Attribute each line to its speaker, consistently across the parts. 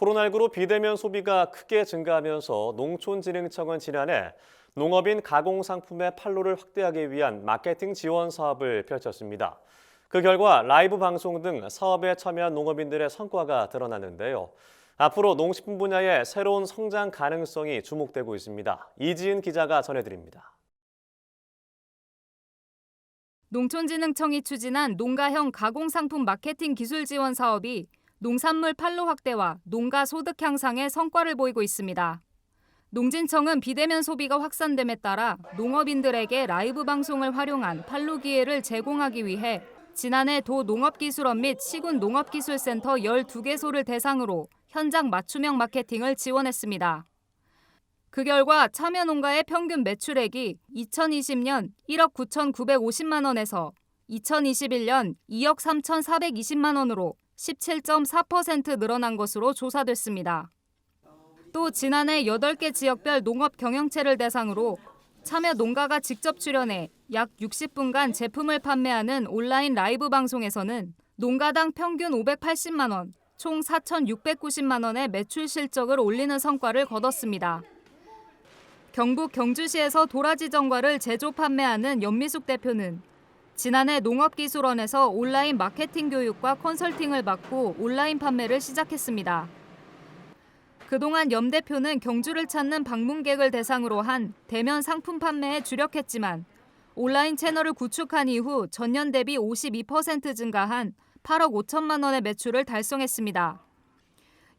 Speaker 1: 코로나19로 비대면 소비가 크게 증가하면서 농촌진흥청은 지난해 농업인 가공상품의 판로를 확대하기 위한 마케팅 지원 사업을 펼쳤습니다. 그 결과 라이브 방송 등 사업에 참여한 농업인들의 성과가 드러났는데요. 앞으로 농식품 분야의 새로운 성장 가능성이 주목되고 있습니다. 이지은 기자가 전해드립니다.
Speaker 2: 농촌진흥청이 추진한 농가형 가공상품 마케팅 기술 지원 사업이 농산물 판로 확대와 농가 소득 향상에 성과를 보이고 있습니다. 농진청은 비대면 소비가 확산됨에 따라 농업인들에게 라이브 방송을 활용한 판로 기회를 제공하기 위해 지난해 도 농업기술원 및 시군 농업기술센터 12개소를 대상으로 현장 맞춤형 마케팅을 지원했습니다. 그 결과 참여 농가의 평균 매출액이 2020년 1억 9,950만 원에서 2021년 2억 3,420만 원으로 17.4% 늘어난 것으로 조사됐습니다. 또 지난해 8개 지역별 농업 경영체를 대상으로 참여 농가가 직접 출연해 약 60분간 제품을 판매하는 온라인 라이브 방송에서는 농가당 평균 580만 원, 총 4,690만 원의 매출 실적을 올리는 성과를 거뒀습니다. 경북 경주시에서 도라지 전과를 제조 판매하는 연미숙 대표는 지난해 농업기술원에서 온라인 마케팅 교육과 컨설팅을 받고 온라인 판매를 시작했습니다. 그동안 염 대표는 경주를 찾는 방문객을 대상으로 한 대면 상품 판매에 주력했지만 온라인 채널을 구축한 이후 전년 대비 52% 증가한 8억 5천만 원의 매출을 달성했습니다.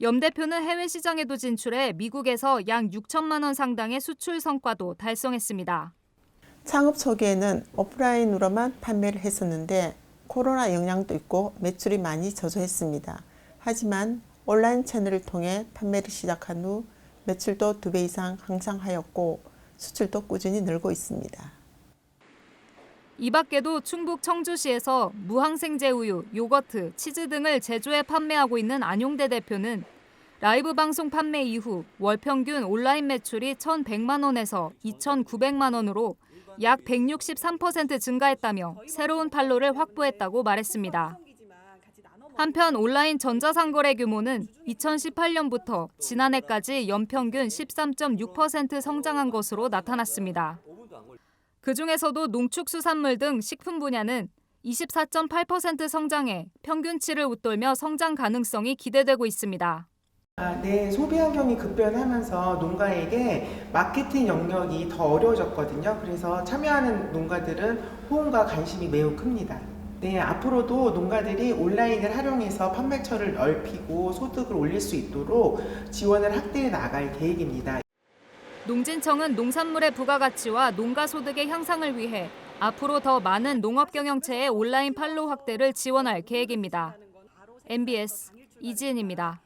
Speaker 2: 염 대표는 해외 시장에도 진출해 미국에서 약 6천만 원 상당의 수출 성과도 달성했습니다.
Speaker 3: 창업 초기에는 오프라인으로만 판매를 했었는데 코로나 영향도 있고 매출이 많이 저조했습니다. 하지만 온라인 채널을 통해 판매를 시작한 후 매출도 두 배 이상 향상하였고 수출도 꾸준히 늘고 있습니다.
Speaker 2: 이 밖에도 충북 청주시에서 무항생제 우유, 요거트, 치즈 등을 제조해 판매하고 있는 안용대 대표는 라이브 방송 판매 이후 월 평균 온라인 매출이 1,100만 원에서 2,900만 원으로 약 163% 증가했다며 새로운 판로를 확보했다고 말했습니다. 한편 온라인 전자상거래 규모는 2018년부터 지난해까지 연평균 13.6% 성장한 것으로 나타났습니다. 그중에서도 농축수산물 등 식품 분야는 24.8% 성장해 평균치를 웃돌며 성장 가능성이 기대되고 있습니다.
Speaker 4: 아, 네, 소비 환경이 급변하면서 농가에게 마케팅 영역이 더 어려워졌거든요. 그래서 참여하는 농가들은 호응과 관심이 매우 큽니다. 네, 앞으로도 농가들이 온라인을 활용해서 판매처를 넓히고 소득을 올릴 수 있도록 지원을 확대해 나갈 계획입니다.
Speaker 2: 농진청은 농산물의 부가가치와 농가 소득의 향상을 위해 앞으로 더 많은 농업 경영체의 온라인 판로 확대를 지원할 계획입니다. MBS 이지은입니다.